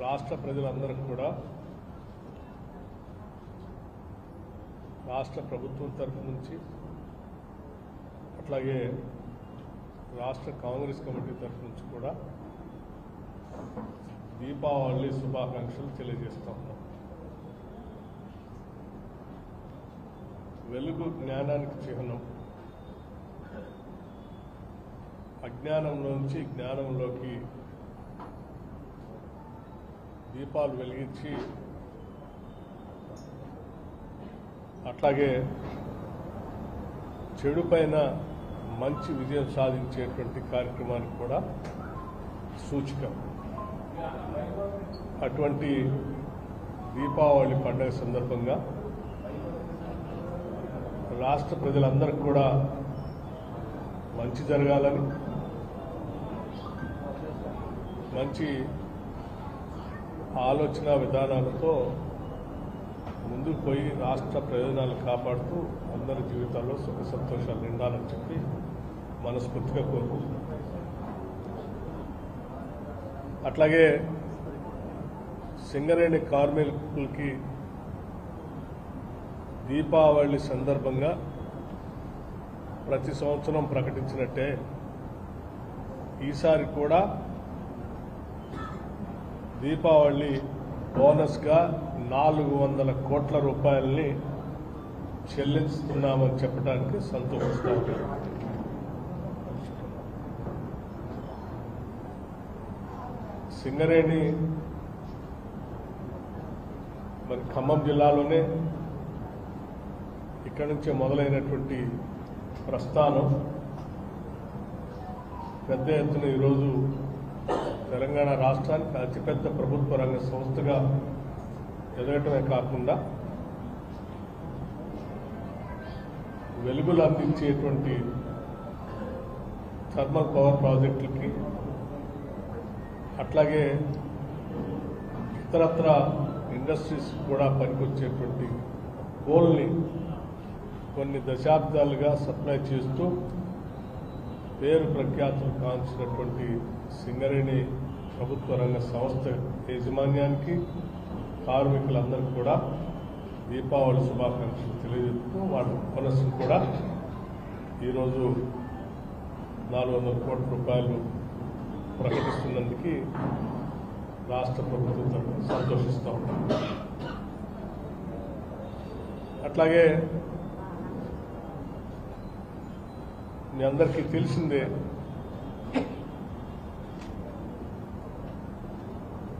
రాష్ట్ర ప్రజలందరికీ కూడా రాష్ట్ర ప్రభుత్వం తరఫు నుంచి అట్లాగే రాష్ట్ర కాంగ్రెస్ కమిటీ తరఫు నుంచి కూడా దీపావళి శుభాకాంక్షలు తెలియజేస్తా ఉన్నాం. వెలుగు జ్ఞానానికి చిహ్నం. అజ్ఞానంలోంచి జ్ఞానంలోకి దీపాలు వెలిగించి అట్లాగే చెడు పైన మంచి విజయం సాధించేటువంటి కార్యక్రమానికి కూడా సూచిక. అటువంటి దీపావళి పండుగ సందర్భంగా రాష్ట్ర ప్రజలందరికీ కూడా మంచి జరగాలని మంచి ఆలోచన విధానాలతో ముందుకు పోయి రాష్ట్ర ప్రయోజనాలు కాపాడుతూ అందరి జీవితాల్లో సుఖ సంతోషాలు నిండాలని చెప్పి మనస్ఫూర్తిగా కోరుకుంటున్నాం అట్లాగే సింగరేణి కార్మికులకి దీపావళి సందర్భంగా ప్రతి సంవత్సరం ప్రకటించినట్టే ఈసారి కూడా దీపావళి బోనస్గా నాలుగు వందల కోట్ల రూపాయల్ని చెల్లిస్తున్నామని చెప్పడానికి సంతోషిస్తాం సింగరేణి మరి ఖమ్మం జిల్లాలోనే ఇక్కడి నుంచే మొదలైనటువంటి ప్రస్థానం. పెద్ద ఎత్తున ఈరోజు తెలంగాణ రాష్ట్రానికి అతిపెద్ద ప్రభుత్వ రంగ సంస్థగా ఎదగటమే కాకుండా వెలుగులు అందించేటువంటి థర్మల్ పవర్ ప్రాజెక్టులకి అట్లాగే ఇతరత్ర ఇండస్ట్రీస్ కూడా పనికొచ్చేటువంటి కోల్ని కొన్ని దశాబ్దాలుగా సప్లై చేస్తూ పేరు ప్రఖ్యాతులు కాల్చినటువంటి సింగరేణి ప్రభుత్వ రంగ సంస్థ యాజమాన్యానికి కార్మికులందరికీ కూడా దీపావళి శుభాకాంక్షలు తెలియజేస్తూ వాటి బోనస్ను కూడా ఈరోజు నాలుగు వందల కోట్ల రూపాయలు ప్రకటిస్తున్నందుకు రాష్ట్ర ప్రభుత్వం తరఫున సంతోషిస్తూ ఉన్నాం. అట్లాగే మీ అందరికీ తెలిసిందే